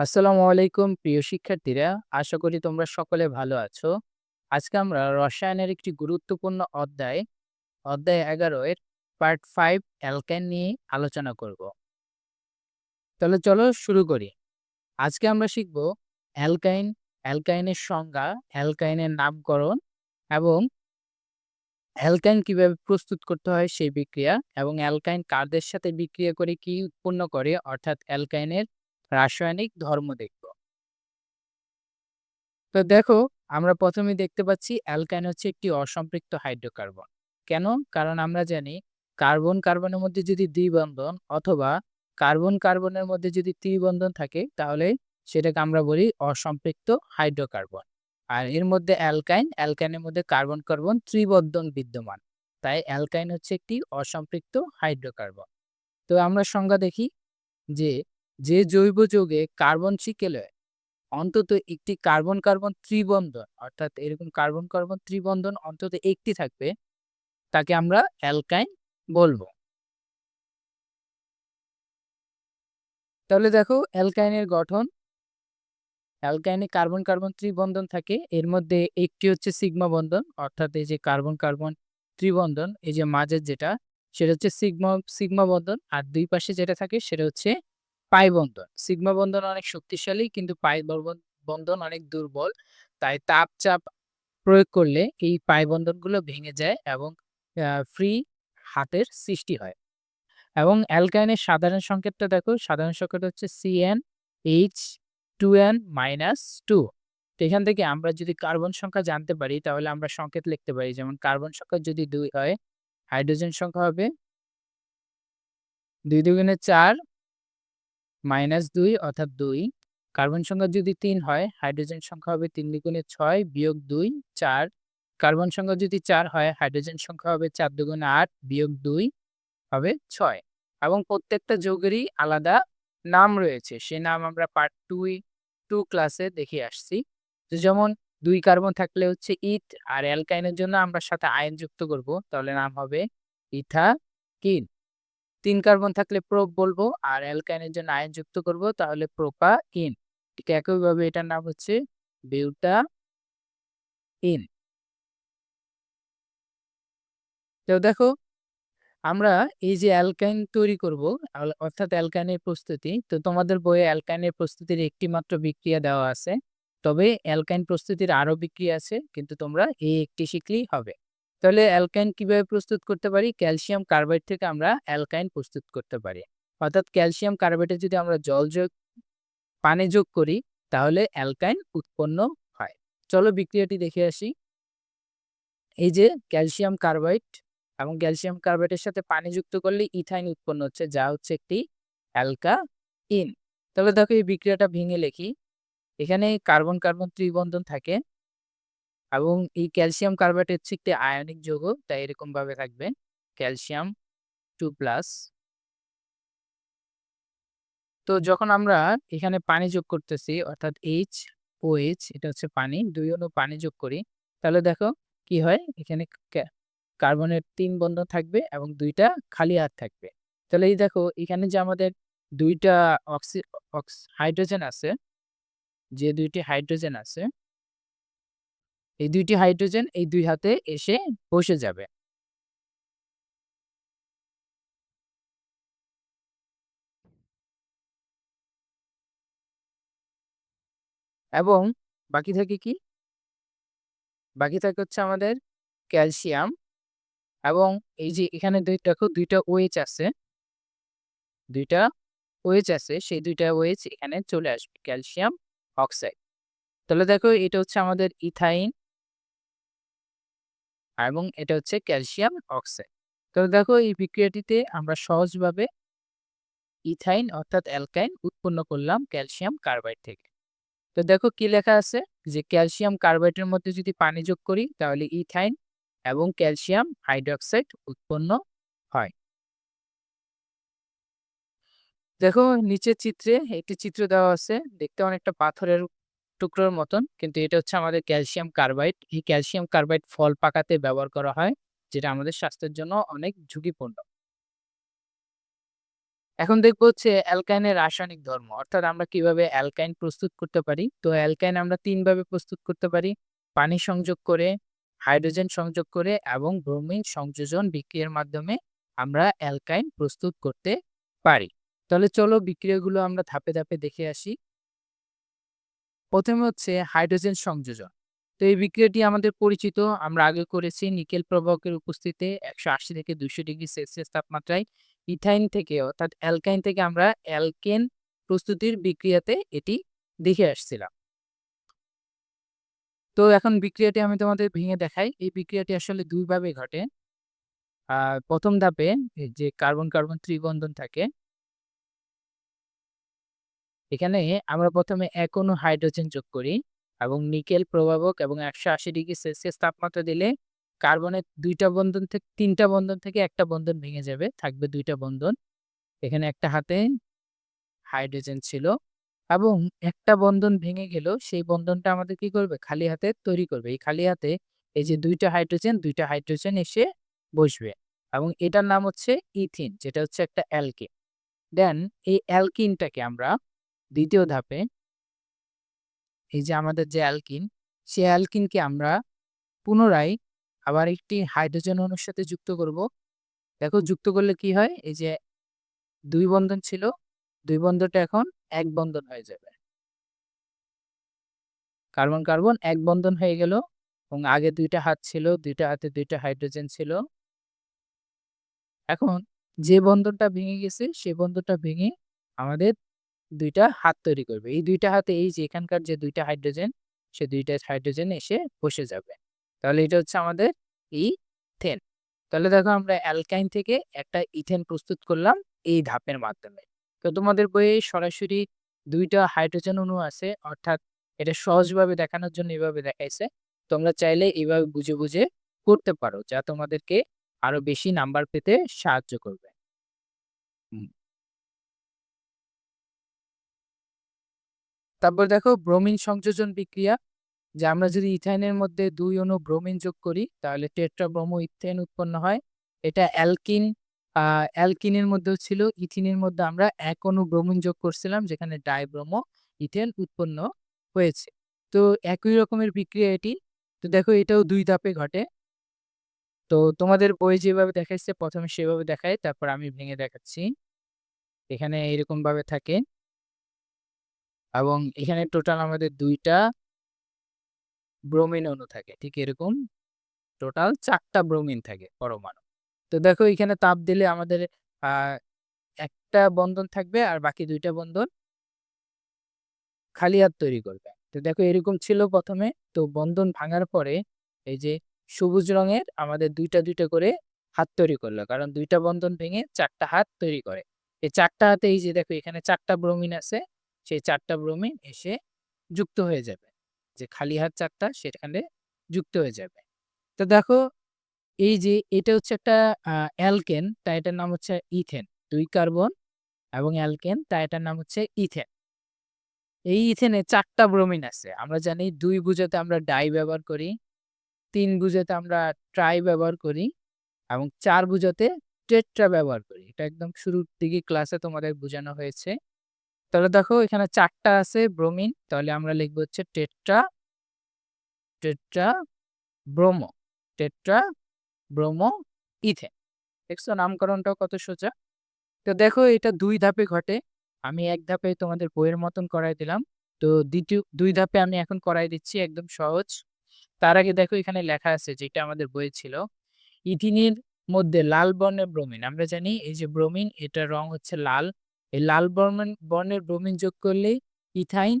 আসসালামু আলাইকুম, প্রিয় শিক্ষার্থীরা। আশা করি তোমরা সকলে ভালো আছো। আজকে আমরা রসায়নের একটি গুরুত্বপূর্ণ অধ্যায় অধ্যায় এগারো এর পার্ট ফাইভ অ্যালকাইন নিয়ে আলোচনা করব। তাহলে চলো শুরু করি। আজকে আমরা শিখব অ্যালকাইন, অ্যালকাইনের সংজ্ঞা, অ্যালকাইনের নামকরণ এবং অ্যালকাইন কীভাবে প্রস্তুত করতে হয় সেই বিক্রিয়া এবং অ্যালকাইন কারদের সাথে বিক্রিয়া করে কি উৎপন্ন করে, অর্থাৎ অ্যালকাইনের রাসায়নিক ধর্ম দেখব। তো দেখো, আমরা প্রথমে দেখতে পাচ্ছি অ্যালকাইন হচ্ছে একটি অসম্পৃক্ত হাইড্রোকার্বন। কেন? কারণ আমরা জানি কার্বন কার্বনের মধ্যে যদি দ্বিবন্ধন অথবা কার্বন কার্বনের মধ্যে যদি ত্রিবন্ধন থাকে, তাহলে সেটাকে আমরা বলি অসম্পৃক্ত হাইড্রোকার্বন। আর এর মধ্যে অ্যালকাইন, অ্যালকাইনের মধ্যে কার্বন কার্বন ত্রিবন্ধন বিদ্যমান। তাই অ্যালকাইন হচ্ছে একটি অসম্পৃক্ত হাইড্রোকার্বন। তো আমরা সংজ্ঞা দেখি যে যে জৈব যৌগে কার্বন শিকেলে অন্তত একটি কার্বন কার্বন ত্রিবন্ধন, অর্থাৎ এরকম কার্বন কার্বন ত্রিবন্ধন অন্তত একটি থাকবে, তাকে আমরা অ্যালকাইন বলব। তাহলে দেখো অ্যালকাইনের গঠন, অ্যালকাইনে কার্বন কার্বন ত্রিবন্ধন থাকে, এর মধ্যে একটি হচ্ছে সিগমা বন্ধন, অর্থাৎ এই যে কার্বন কার্বন ত্রিবন্ধন, এই যে মাঝের যেটা, সেটা হচ্ছে সিগমা সিগমা বন্ধন, আর দুই পাশে যেটা থাকে সেটা হচ্ছে পাই বন্ধন। সিগমা বন্ধন অনেক শক্তিশালী কিন্তু পাই বন্ধন অনেক দুর্বল। তাই তাপ চাপ প্রয়োগ করলে এই পাই বন্ধনগুলো ভেঙে যায় এবং ফ্রি হাতের সৃষ্টি হয়। এবং অ্যালকাইনের সাধারণ সংকেতটা দেখো, সাধারণ সংকেত হচ্ছে CN H two N minus two তো এখান থেকে আমরা যদি কার্বন সংখ্যা জানতে পারি, তাহলে আমরা সংকেত লিখতে পারি। যেমন কার্বন সংখ্যা যদি দুই হয়, হাইড্রোজেন সংখ্যা হবে দুই দুগুণে চার মাইনাস দুই অর্থাৎ দুই। কার্বন সংখ্যা যদি তিন হয়, হাইড্রোজেন সংখ্যা হবে তিন দুগুণে ছয় বিয়োগ দুই, চার। কার্বন সংখ্যা যদি চার হয়, হাইড্রোজেন সংখ্যা হবে চার দুগুণে আট বিয়োগ দুই হবে ছয়। এবং প্রত্যেকটা যৌগেরই আলাদা নাম রয়েছে। সে নাম আমরা পার্ট টু টু ক্লাসে দেখে আসছি। যেমন দুই কার্বন থাকলে হচ্ছে ইথ, আর অ্যালকাইনের জন্য আমরা সাথে আয়ন যুক্ত করব। তাহলে নাম হবে ইথা কিন তিন কার্বন থাকলে প্রোপ বলব আর অ্যালকাইনের জন্য আয়ন যুক্ত করব, তাহলে প্রোপা ইন ঠিক একইভাবে এটার নাম হচ্ছে বিউটা ইন। তো দেখো, আমরা এই যে অ্যালকাইন তৈরি করব অর্থাৎ অ্যালকাইনের প্রস্তুতি, তো তোমাদের বইয়ে অ্যালকাইনের প্রস্তুতির একটি মাত্র বিক্রিয়া দেওয়া আছে। তবে অ্যালকাইন প্রস্তুতির আরও বিক্রিয়া আছে, কিন্তু তোমরা এই একটি শিখলেই হবে। তাহলে অ্যালকাইন কীভাবে প্রস্তুত করতে পারি? ক্যালসিয়াম কার্বাইড থেকে আমরা অ্যালকাইন প্রস্তুত করতে পারি। অর্থাৎ ক্যালসিয়াম কার্বাইডে যদি আমরা জল যোগ, পানি যোগ করি, তাহলে অ্যালকাইন উৎপন্ন হয়। চলো বিক্রিয়াটি দেখে আসি। এই যে ক্যালসিয়াম কার্বাইড এবং ক্যালসিয়াম কার্বাইডের সাথে পানি যুক্ত করলে ইথাইন উৎপন্ন হচ্ছে, যা হচ্ছে একটি অ্যালকা ইন তাহলে দেখো এই বিক্রিয়াটা ভেঙে লেখি। এখানে কার্বন কার্বন ত্রিবন্ধন থাকে। এবং এই ক্যালসিয়াম কার্বাইড হচ্ছে একটি আয়নিক যৌগ, তাই এরকম ভাবে থাকবে ক্যালসিয়াম টু প্লাস তো যখন আমরা এখানে পানি যোগ করতেছি, অর্থাৎ এইচ ও এইচ এটা হচ্ছে পানি, দুই অনু পানি যোগ করি, তাহলে দেখো কি হয়? এখানে কার্বনের তিন বন্ধন থাকবে এবং দুইটা খালি হাত থাকবে। তাহলে এই দেখো, এখানে যে আমাদের দুইটা অক্সি হাইড্রোজেন আছে, যে দুইটি হাইড্রোজেন আছে এই দুইটি হাইড্রোজেন এই দুই হাতে এসে বসে যাবে। এবং বাকি থাকে কি? বাকি থাকে হচ্ছে আমাদের ক্যালসিয়াম এবং এই যে এখানে দেখো দুইটা ওয়েচ আছে। দুইটা ওয়েচ আছে, সেই দুইটা ওয়েচ এখানে চলে আসবে, ক্যালসিয়াম অক্সাইড। তাহলে দেখো এটা হচ্ছে আমাদের ইথাইন এবং এটা হচ্ছে ক্যালসিয়াম অক্সাইড। তো দেখো এই বিক্রিয়াটিতে আমরা সহজভাবে ইথাইন অর্থাৎ অ্যালকাইন উৎপন্ন করলাম ক্যালসিয়াম কার্বাইড থেকে। তো দেখো কি লেখা আছে? যে ক্যালসিয়াম কার্বাইডের মধ্যে যদি পানি যোগ করি, তাহলে ইথাইন এবং ক্যালসিয়াম হাইড্রোক্সাইড উৎপন্ন হয়। দেখো নিচের চিত্রে একটি চিত্র দেওয়া আছে। দেখতে অনেকটা পাথরের টুকরোর মতন। কিন্তু এটা হচ্ছে আমাদের ক্যালসিয়াম কার্বাইড। এই ক্যালসিয়াম কার্বাইড ফল পাকাতে ব্যবহার করা হয়, যেটা আমাদের স্বাস্থ্যের জন্য অনেক ঝুঁকিপূর্ণ। এখন দেখব হচ্ছে অ্যালকাইনের রাসায়নিক ধর্ম। অর্থাৎ আমরা কীভাবে অ্যালকাইন প্রস্তুত করতে পারি? তো অ্যালকাইন আমরা তিনভাবে প্রস্তুত করতে পারি। পানি সংযোগ করে, হাইড্রোজেন সংযোগ করে এবং ব্রোমিন সংযোজন বিক্রিয়ার মাধ্যমে আমরা অ্যালকাইন প্রস্তুত করতে পারি। তাহলে চলো বিক্রিয়াগুলো আমরা ধাপে ধাপে দেখে আসি। প্রথমে হচ্ছে হাইড্রোজেন সংযোজন। তো এই বিক্রিয়াটি আমাদের পরিচিত। আমরা আগে করেছি নিকেল প্রবাহকের উপস্থিতিতে একশো আশি থেকে দুশো ডিগ্রি সেলসিয়াস তাপমাত্রায় ইথাইন থেকে, অর্থাৎ অ্যালকাইন থেকে আমরা অ্যালকেন প্রস্তুতির বিক্রিয়াতে এটি দেখে আসছিলাম। তো এখন বিক্রিয়াটি আমি তোমাদের ভেঙে দেখাই। এই বিক্রিয়াটি আসলে দুইভাবে ঘটে। প্রথম ধাপে যে কার্বন কার্বন ত্রিবন্ধন থাকে এখানে আমরা প্রথমে এক অণু হাইড্রোজেন যোগ করি এবং নিকেল প্রভাবক এবং একশো আশি ডিগ্রি সেলসিয়াস তাপমাত্রা দিলে কার্বনের দুইটা বন্ধন থেকে, তিনটা বন্ধন থেকে একটা বন্ধন ভেঙে যাবে, থাকবে দুইটা বন্ধন। এখানে একটা হাতে হাইড্রোজেন ছিল এবং একটা বন্ধন ভেঙে গেল সেই বন্ধনটা আমাদের কি করবে? খালি হাতে তৈরি করবে। এই খালি হাতে এই যে দুইটা হাইড্রোজেন দুইটা হাইড্রোজেন এসে বসবে এবং এটার নাম হচ্ছে ইথিন, যেটা হচ্ছে একটা অ্যালকিন। দেন এই অ্যালকিনটাকে আমরা দ্বিতীয় ধাপে এই যে আমাদের যে অ্যালকিন, সেই অ্যালকিনকে আমরা পুনরায় আবার একটি হাইড্রোজেন অণুর সাথে যুক্ত করব। দেখো, যুক্ত করলে কি হয়? এই যে দুই বন্ধন ছিল, দুই বন্ধনটা এখন এক বন্ধন হয়ে যাবে। কার্বন কার্বন এক বন্ধন হয়ে গেল এবং আগে দুইটা হাত ছিল, দুইটা হাতে দুইটা হাইড্রোজেন ছিল। এখন যে বন্ধনটা ভেঙে গেছে সেই বন্ধনটা ভেঙে আমাদের দুইটা হাত তৈরি করবে। এই দুইটা হাতে এই যে এখানকার যে দুইটা হাইড্রোজেন সে দুইটা হাইড্রোজেন এসে বসে যাবে। তাহলে এটা হচ্ছে আমাদের ইথেন তাহলে দেখো আমরা অ্যালকাইন থেকে একটা ইথেন প্রস্তুত করলাম এই ধাপের মাধ্যমে। তো তোমাদের বইয়ে সরাসরি দুইটা হাইড্রোজেন অণু আছে, অর্থাৎ এটা সহজভাবে দেখানোর জন্য এভাবে দেখাইছে। তোমরা চাইলে এইভাবে বুঝে বুঝে করতে পারো যা তোমাদেরকে আরও বেশি নাম্বার পেতে সাহায্য করবে। তারপর দেখো ব্রোমিন সংযোজন বিক্রিয়া, যে আমরা যদি ইথাইনের মধ্যে দুই অণু ব্রোমিন যোগ করি, তাহলে টেট্রাব্রোমো ইথেন উৎপন্ন হয়। এটা অ্যালকিন অ্যালকিনের মধ্যেও ছিল, ইথিনের মধ্যে আমরা এক অণু ব্রোমিন যোগ করছিলাম, যেখানে ডাইব্রোমো ইথেন উৎপন্ন হয়েছে। তো একই রকমের বিক্রিয়া এটি। তো দেখো এটাও দুই ধাপে ঘটে। তো তোমাদের বই যেভাবে দেখাচ্ছে প্রথমে সেভাবে দেখায় তারপর আমি ভেঙে দেখাচ্ছি। এখানে এরকম ভাবে থাকে। এবং এখানে টোটাল আমাদের দুইটা ব্রোমিন অণু থাকে, ঠিক এরকম? টোটাল চারটা ব্রোমিন থাকে পরমাণু। তো দেখো এখানে তাপ দিলে আমাদের একটা বন্ধন থাকবে আর বাকি দুইটা বন্ধন খালি হাত তৈরি করবে। তো দেখো এরকম ছিল প্রথমে, তো বন্ধন ভাঙার পরে এই যে সবুজ রঙের আমাদের দুইটা দুইটা করে হাত তৈরি করল, কারণ দুইটা বন্ধন ভেঙে চারটা হাত তৈরি করে। এই চারটা হাতে এই যে দেখো এখানে চারটা ব্রোমিন আছে সেই চারটা ব্রোমিন এসে যুক্ত হয়ে যাবে। যে খালি হাত চারটা সেখানে যুক্ত হয়ে যাবে। তো দেখো, এই যে এটা হচ্ছে একটা অ্যালকেন তাই এটার নাম হচ্ছে ইথেন দুই কার্বন এবং অ্যালকেন তাই এটার নাম হচ্ছে ইথেন এই ইথেনে চারটা ব্রোমিন আছে। আমরা জানি দুই বুঝাতে আমরা ডাই ব্যবহার করি, তিন বুঝাতে আমরা ট্রাই ব্যবহার করি এবং চার বুঝাতে টেট্রা ব্যবহার করি। এটা একদম শুরুর দিকে ক্লাসে তোমাদের বোঝানো হয়েছে। তাহলে দেখো এখানে চারটা আছে ব্রোমিন তাহলে আমরা লিখব হচ্ছে tetra tetra bromo tetra bromo ethane দেখছ নামকরণটাও কত সোজা? তো দেখো এটা দুই ধাপে ঘটে, আমি এক ধাপে তোমাদের বইয়ের মতন করাই দিলাম, তো দ্বিতীয়, দুই ধাপে আমি এখন করাই দিচ্ছি একদম সহজ। তার আগে দেখো এখানে লেখা আছে যেটা আমাদের বইয়ে ছিল, ইথিনের মধ্যে লাল বর্ণের ব্রোমিন আমরা জানি এই যে ব্রোমিন এটা রং হচ্ছে লাল এই লাল বর্ণের বর্ণের ব্রোমিন যোগ করলে ইথাইন,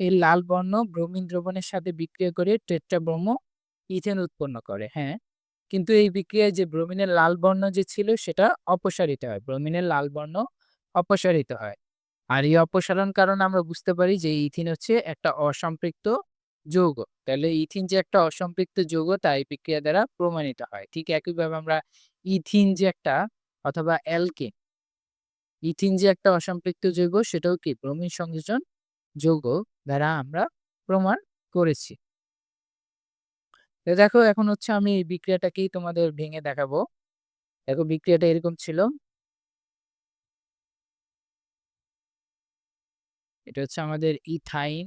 এই লাল বর্ণ ব্রোমিন দ্রবণের সাথে বিক্রিয়া করে টেট্রাব্রোমো ইথেন উৎপন্ন করে হ্যাঁ? কিন্তু এই বিক্রিয়ায় যে ব্রোমিনের লাল বর্ণ যে ছিল সেটা অপসারিত হয়, ব্রোমিনের লাল বর্ণ অপসারিত হয়। আর এই অপসারণ কারণ আমরা বুঝতে পারি যে ইথিন হচ্ছে একটা অসম্পৃক্ত যৌগ। তাহলে ইথিন যে একটা অসম্পৃক্ত যৌগ, তা এই বিক্রিয়া দ্বারা প্রমাণিত হয়। ঠিক একইভাবে আমরা ইথিন যে একটা অথবা অ্যালকেন ইথিন যে একটা অসম্পৃক্ত যৌগ সেটাও কি ব্রোমিন সংযোজন যৌগ দ্বারা আমরা প্রমাণ করেছি। দেখো এখন হচ্ছে আমি এই বিক্রিয়াটাকেই তোমাদের ভেঙে দেখাবো। দেখো বিক্রিয়াটা এরকম ছিল। এটা হচ্ছে আমাদের ইথাইন।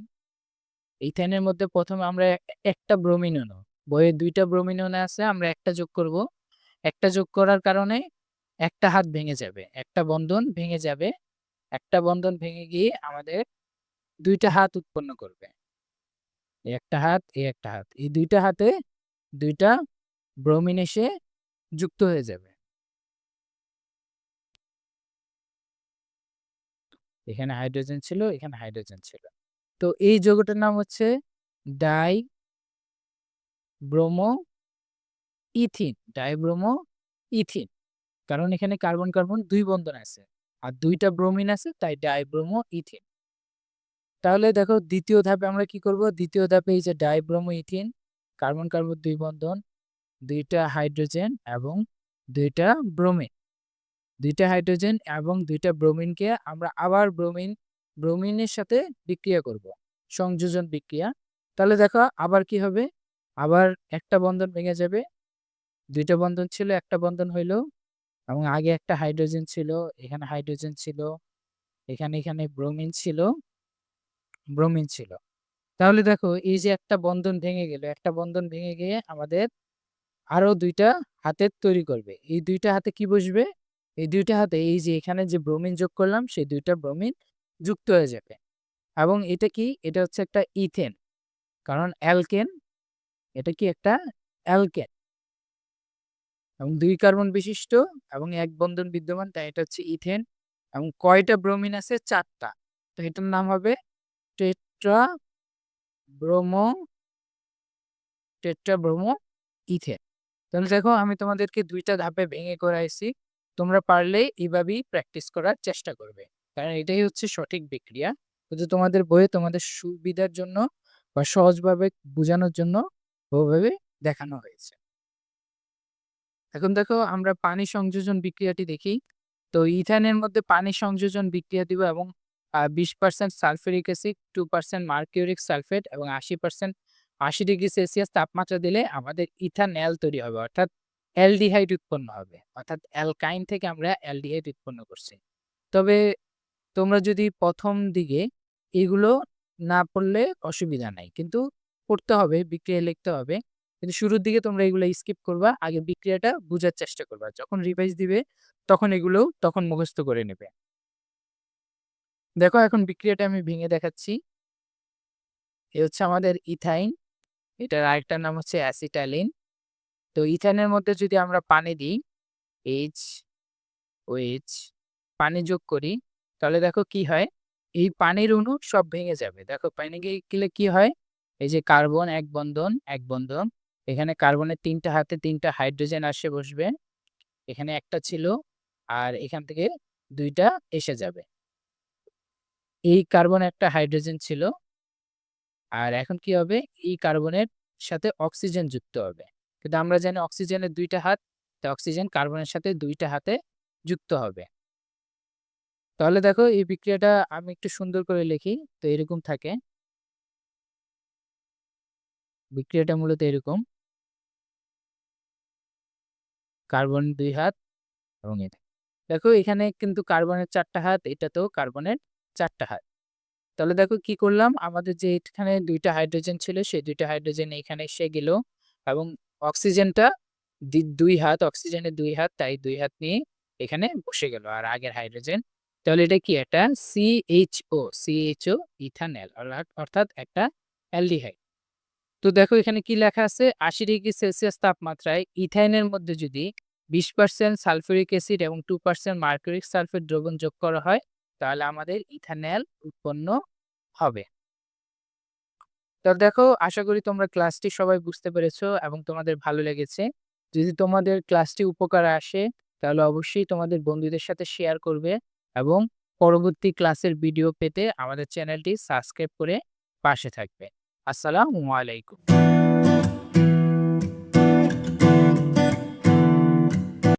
ইথাইনের মধ্যে প্রথমে আমরা একটা ব্রোমিন অণু বইয়ে দুইটা ব্রোমিন আছে, আমরা একটা যোগ করব। একটা যোগ করার কারণে একটা হাত ভেঙে যাবে, একটা বন্ধন ভেঙে যাবে, একটা বন্ধন ভেঙে গিয়ে আমাদের দুইটা হাত উৎপন্ন করবে। একটা হাত এই একটা হাত, এই দুইটা হাতে দুইটা ব্রোমিন এসে যুক্ত হয়ে যাবে। এখানে হাইড্রোজেন ছিল, এখানে হাইড্রোজেন ছিল। তো এই যৌগটার নাম হচ্ছে di bromo ethyne dibromo ethyne কারণ এখানে কার্বন কার্বন দুই বন্ধন আছে। আর দুইটা ব্রোমিন আছে, তাই ডাইব্রোমো ইথিন। তাহলে দেখো দ্বিতীয় ধাপে আমরা কি করব? দ্বিতীয় ধাপে এই যে ডাইব্রোমো ইথিন, কার্বন কার্বন দুই বন্ধন, দুইটা হাইড্রোজেন এবং দুইটা ব্রোমিন। দুইটা হাইড্রোজেন এবং দুইটা ব্রোমিনকে আমরা আবার ব্রোমিন, ব্রোমিনের সাথে বিক্রিয়া করব, সংযোজন বিক্রিয়া। তাহলে দেখো আবার কি হবে? আবার একটা বন্ধন ভেঙে যাবে, দুইটা বন্ধন ছিল, একটা বন্ধন হইল এবং আগে একটা হাইড্রোজেন ছিল, এখানে হাইড্রোজেন ছিল, এখানে এখানে ব্রোমিন ছিল ব্রোমিন ছিল। তাহলে দেখো, এই যে একটা বন্ধন ভেঙে গেল, একটা বন্ধন ভেঙে গিয়ে আমাদের আরও দুইটা হাতের তৈরি করবে। এই দুইটা হাতে কি বসবে? এই দুইটা হাতে, এই যে এখানে যে ব্রোমিন যোগ করলাম, সেই দুইটা ব্রোমিন যুক্ত হয়ে যাবে। এবং এটা কি? এটা হচ্ছে একটা ইথেন। কারণ অ্যালকেন, এটা কি একটা অ্যালকেন? এবং দুই কার্বন বিশিষ্ট এবং এক বন্ধন বিদ্যমান, তাই এটা হচ্ছে ইথেন এবং কয়টা ব্রোমিন আছে? চারটা। তো এটার নাম হবে tetra bromo tetra bromo ethane. তাহলে দেখো, আমি তোমাদেরকে দুইটা ধাপে ভেঙে করাইছি। তোমরা পারলে এইভাবেই প্র্যাকটিস করার চেষ্টা করবে। কারণ এটাই হচ্ছে সঠিক বিক্রিয়া। কিন্তু তোমাদের বইয়ে তোমাদের সুবিধার জন্য বা সহজভাবে বোঝানোর জন্য ওভাবে দেখানো হয়েছে। এখন দেখো আমরা পানি সংযোজন বিক্রিয়াটি দেখি। তো ইথানের মধ্যে পানি সংযোজন বিক্রিয়া দিব এবং বিশ percent sulphuric acid, two percent mercuric sulphate এবং আশি পার্সেন্ট আশি ডিগ্রি সেলসিয়াস তাপমাত্রা দিলে আমাদের ইথানল তৈরি হবে, অর্থাৎ অ্যালডিহাইড উৎপন্ন হবে, অর্থাৎ অ্যালকাইন থেকে আমরা অ্যালডিহাইড উৎপন্ন করছি। তবে তোমরা যদি প্রথম দিকে এগুলো না পড়লে অসুবিধা নাই, কিন্তু পড়তে হবে বিক্রিয়া লিখতে হবে। কিন্তু শুরুর দিকে তোমরা এগুলো স্কিপ করবা, আগে বিক্রিয়াটা বোঝার চেষ্টা করবা। যখন রিভাইজ দিবে, তখন এগুলো তখন মুখস্থ করে নেবে। দেখো এখন বিক্রিয়াটা আমি ভেঙে দেখাচ্ছি। এ হচ্ছে আমাদের ইথাইন। এটার আরেকটার নাম হচ্ছে অ্যাসিটালিন তো ইথাইনের মধ্যে যদি আমরা পানি দিই এইচ ও এইচ পানি যোগ করি, তাহলে দেখো কি হয়? এই পানির অণু সব ভেঙে যাবে। দেখো পানি গিয়ে গেলে কি হয়? এই যে কার্বন এক বন্ধন এক বন্ধন। এখানে কার্বনের তিনটা হাতে তিনটা হাইড্রোজেন আসে বসবে। এখানে একটা ছিল আর এখান থেকে দুইটা এসে যাবে। এই কার্বন একটা হাইড্রোজেন ছিল। আর এখন কি হবে? এই কার্বনের সাথে অক্সিজেন যুক্ত হবে। কিন্তু আমরা জানি অক্সিজেনের দুইটা হাত, তো অক্সিজেন কার্বনের সাথে দুইটা হাতে যুক্ত হবে। তাহলে দেখো এই বিক্রিয়াটা আমি একটু সুন্দর করে লিখি, তো এরকম থাকে। বিক্রিয়াটা মূলত এরকম। কার্বন দুই হাত এবং এটা। দেখো এখানে কিন্তু কার্বনের চারটা হাত, এটাতেও কার্বনের চারটা হাত। তাহলে দেখো কি করলাম? আমাদের যে এখানে দুইটা হাইড্রোজেন ছিল, সেই দুইটা হাইড্রোজেন এখানে এসে গেল এবং অক্সিজেনটা দুই হাত, অক্সিজেনের দুই হাত, তাই দুই হাত নিয়ে এখানে বসে গেল। আর আগের হাইড্রোজেন, তাহলে এটা কি? একটা সিএইচও সিএইচও ইথানল অর্থাৎ একটা অ্যালডিহাইড। তো দেখো এখানে কি লেখা আছে? আশি ডিগ্রি সেলসিয়াস তাপমাত্রায় ইথাইনের মধ্যে যদি বিশ পার্সেন্ট সালফিউরিক অ্যাসিড এবং টু পার্সেন্ট মার্কুরিক সালফেট দ্রবণ যোগ করা হয়, তাহলে আমাদের ইথানল উৎপন্ন হবে। তো দেখো, আশা করি তোমরা ক্লাসটি সবাই বুঝতে পেরেছ এবং তোমাদের ভালো লেগেছে। যদি তোমাদের ক্লাসটি উপকারে আসে, তাহলে অবশ্যই তোমাদের বন্ধুদের সাথে শেয়ার করবে এবং পরবর্তী ক্লাসের ভিডিও পেতে আমাদের চ্যানেলটি সাবস্ক্রাইব করে পাশে থাকবে। আসসালামু আলাইকুম।